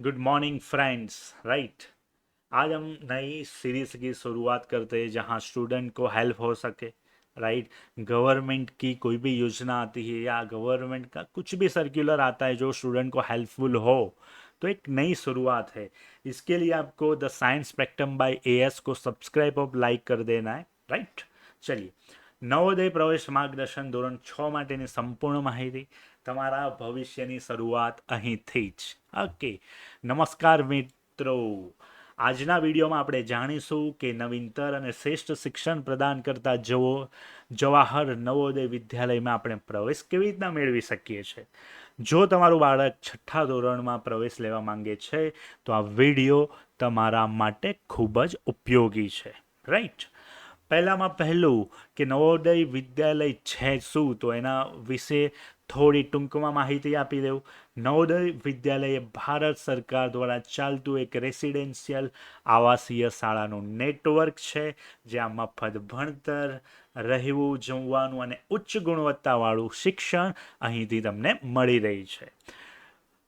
Good morning friends right आज हम नई सीरीज़ की शुरुआत करते हैं जहाँ स्टूडेंट को हेल्प हो सके राइट right? गवर्नमेंट की कोई भी योजना आती है या गवर्नमेंट का कुछ भी सर्कुलर आता है जो स्टूडेंट को हेल्पफुल हो तो एक नई शुरुआत है इसके लिए आपको the science spectrum by A S subscribe और लाइक कर देना है राइट right? चलिए નવોદય પ્રવેશ માર્ગદર્શન ધોરણ છ માટેની સંપૂર્ણ માહિતી તમારા ભવિષ્યની શરૂઆત અહીંથી જ. ઓકે, નમસ્કાર મિત્રો. આજના વિડીયોમાં આપણે જાણીશું કે નવીનતર અને શ્રેષ્ઠ શિક્ષણ પ્રદાન કરતા જવો જવાહર નવોદય વિદ્યાલયમાં આપણે પ્રવેશ કેવી રીતના મેળવી શકીએ છીએ? જો તમારું બાળક છઠ્ઠા ધોરણમાં પ્રવેશ લેવા માંગે છે, તો આ વીડિયો તમારા માટે ખૂબ જ ઉપયોગી છે. રાઈટ? પહેલામાં પહેલું કે નવોદય વિદ્યાલય છે શું? તો એના વિશે થોડી ટૂંકમાં માહિતી આપી દઉં. નવોદય વિદ્યાલય ભારત સરકાર દ્વારા ચાલતું એક રેસિડેન્શિયલ આવાસીય શાળાનું નેટવર્ક છે, જ્યાં મફત ભણતર, રહેવું, જમવાનું અને ઉચ્ચ ગુણવત્તાવાળું શિક્ષણ અહીંથી તમને મળી રહી છે.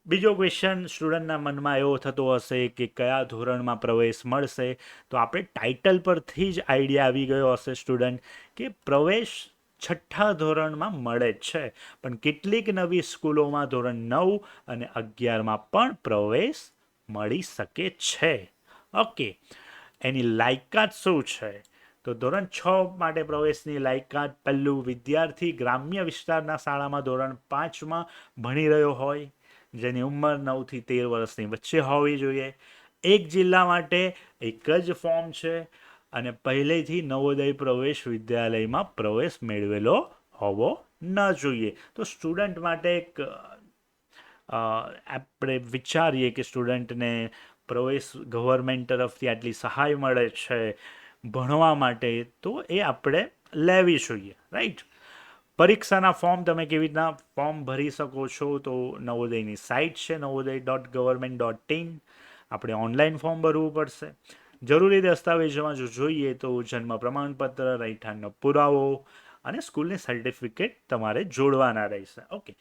બીજો ક્વેશ્ચન સ્ટુડન્ટના મનમાં એવો થતો હશે કે કયા ધોરણમાં પ્રવેશ મળશે? તો આપણે ટાઇટલ પરથી જ આઈડિયા આવી ગયો હશે સ્ટુડન્ટ કે પ્રવેશ છઠ્ઠા ધોરણમાં મળે જ છે. પણ કેટલીક નવી સ્કૂલોમાં ધોરણ નવ અને અગિયારમાં પણ પ્રવેશ મળી શકે છે. ઓકે એની લાયકાત શું છે? તો ધોરણ છ માટે પ્રવેશની લાયકાત પહેલું વિદ્યાર્થી ગ્રામ્ય વિસ્તારના શાળામાં ધોરણ પાંચમાં ભણી રહ્યો હોય. જેની ઉંમર નવથી તેર વર્ષની વચ્ચે હોવી જોઈએ. એક જિલ્લા માટે એક જ ફોર્મ છે અને પહેલેથી નવોદય પ્રવેશ વિદ્યાલયમાં પ્રવેશ મેળવેલો હોવો ન જોઈએ. તો સ્ટુડન્ટ માટે એક આપણે વિચારીએ કે સ્ટુડન્ટને પ્રવેશ ગવર્મેન્ટ તરફથી આટલી સહાય મળે છે ભણવા માટે, તો એ આપણે લેવી જોઈએ, રાઈટ? પરીક્ષાના ફોર્મ તમે કેવી રીતના ફોર્મ ભરી શકો છો તો નવોદયની સાઇટ છે Navodaya dot government dot in આપણે ઓનલાઈન ફોર્મ ભરવું પડશે. જરૂરી દસ્તાવેજોમાં જો જોઈએ તો જન્મ પ્રમાણપત્ર, રહેઠાણનો પુરાવો અને સ્કૂલની સર્ટિફિકેટ તમારે જોડવાના રહેશે. ઓકે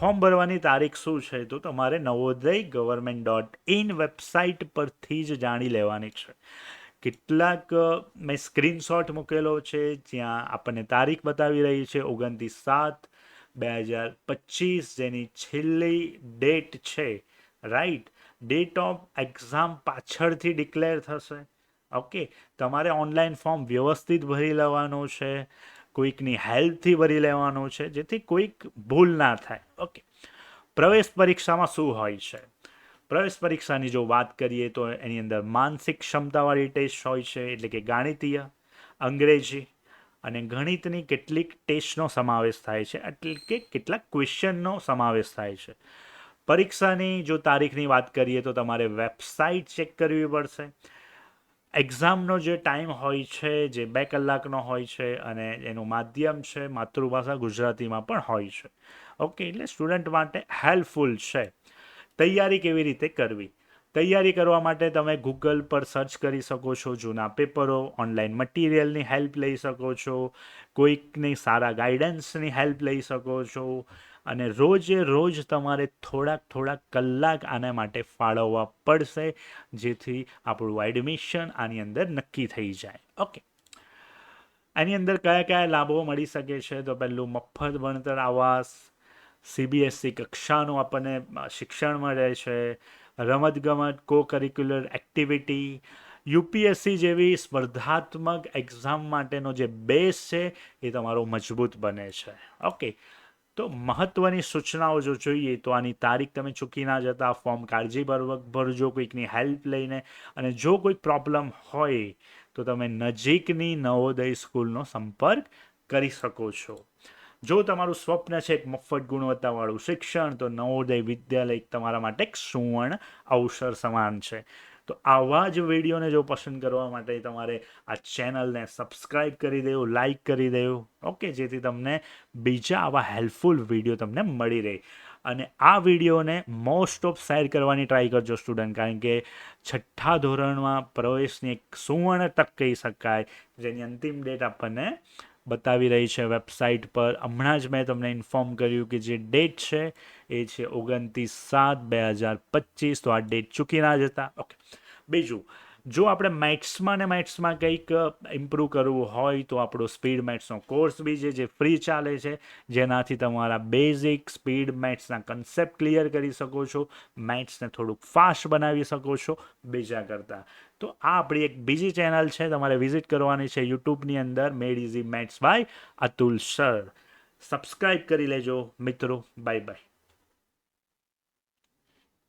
ફોર્મ ભરવાની તારીખ શું છે તો તમારે Navodaya government dot in website પરથી જ જાણી લેવાની છે. કેટલાક મેં સ્ક્રીનશોટ મૂકેલો છે જ્યાં આપણને તારીખ બતાવી રહી છે ઓગણત્રીસ સાત બે હજાર પચીસ, જેની છેલ્લી ડેટ છે, રાઈટ? ડેટ ઓફ એક્ઝામ પાછળથી ડિક્લેર થશે. ઓકે, તમારે ઓનલાઈન ફોર્મ વ્યવસ્થિત ભરી લેવાનું છે, કોઈકની હેલ્પથી ભરી લેવાનું છે, જેથી કોઈક ભૂલ ના થાય. ઓકે, પ્રવેશ પરીક્ષામાં શું હોય છે? પ્રવેશ પરીક્ષાની જો વાત કરીએ તો એની અંદર માનસિક ક્ષમતાવાળી ટેસ્ટ હોય છે, એટલે કે ગાણિતીય, અંગ્રેજી અને ગણિતની કેટલીક ટેસ્ટનો સમાવેશ થાય છે, એટલે કે કેટલાક ક્વેશ્ચનનો સમાવેશ થાય છે. પરીક્ષાની જો તારીખની વાત કરીએ તો તમારે વેબસાઇટ ચેક કરવી પડશે. એક્ઝામનો જે ટાઈમ હોય છે, જે બે કલાકનો હોય છે અને એનું માધ્યમ છે, માતૃભાષા ગુજરાતીમાં પણ હોય છે. ઓકે, એટલે સ્ટુડન્ટ માટે હેલ્પફુલ છે. તૈયારી કેવી રીતે કરવી? તૈયારી કરવા માટે તમે ગૂગલ પર સર્ચ કરી શકો છો, જૂના પેપરો ઓનલાઈન મટીરિયલની હેલ્પ લઈ શકો છો, કોઈકની સારા ગાઈડન્સની હેલ્પ લઈ શકો છો અને રોજે રોજ તમારે થોડાક થોડાક કલાક આના માટે ફાળવવા પડશે, જેથી આપણું એડમિશન આની અંદર નક્કી થઈ જાય. ઓકે આની અંદર કયા કયા લાભો મળી શકે છે? તો પહેલું મફત ભણતર આવાસ સીબીએસસી કક્ષાનું આપણને શિક્ષણ મળે છે, રમતગમત કો કરિક્યુલર એક્ટિવિટી યુપીએસસી જેવી સ્પર્ધાત્મક એક્ઝામ માટેનો જે બેઝ છે, એ તમારો મજબૂત બને છે. ઓકે તો મહત્વની સૂચનાઓ જો જોઈએ, તો આની તારીખ તમે ચૂકી ના જતા ફોર્મ કાળજીપૂર્વક ભરજો કોઈકની હેલ્પ લઈને અને જો કોઈ પ્રોબ્લેમ હોય, તો તમે નજીકની નવોદય સ્કૂલનો સંપર્ક કરી શકો છો. જો તમારું સ્વપ્ન છે એક મફત ગુણવત્તાવાળું શિક્ષણ, તો નવોદય વિદ્યાલય તમારા માટે એક સુવર્ણ અવસર સમાન છે. તો આવા જ વિડીયોને જો પસંદ કરવા માટે તમારે આ ચેનલને સબસ્ક્રાઈબ કરી દેવું લાઈક કરી દેવું, ઓકે? જેથી તમને બીજા આવા હેલ્પફુલ વીડિયો તમને મળી રહે. અને આ વિડીયોને મોસ્ટ ઓફ શેર કરવાની ટ્રાય કરજો સ્ટુડન્ટ, કારણ કે છઠ્ઠા ધોરણમાં પ્રવેશની એક સુવર્ણ તક કહી શકાય, જેની અંતિમ ડેટ આપણને બતાવી રહી છે વેબસાઇટ પર. હમણાં જ મેં તમને ઇન્ફોર્મ કર્યું કે જે ડેટ છે, એ છે ઓગણત્રીસ સાત બે હજાર પચીસ. તો આ ડેટ ચૂકી ના જતા. ઓકે. બીજું જો આપણે મેથ્સમાં ને મેથ્સમાં કંઈક ઇમ્પ્રૂવ કરવું હોય તો આપણો સ્પીડ મેથ્સનો કોર્સ બી છે, જે ફ્રી ચાલે છે. જેનાથી તમારા બેઝિક સ્પીડ મેથ્સના કન્સેપ્ટ ક્લિયર કરી શકો છો. મેથ્સને થોડુંક ફાસ્ટ બનાવી શકો છો બીજા કરતાં. તો આ આપણી એક બીજી ચેનલ છે, તમારે વિઝિટ કરવાની છે યુટ્યુબની અંદર made easy maths by Atul sir subscribe કરી લેજો મિત્રો. Bye bye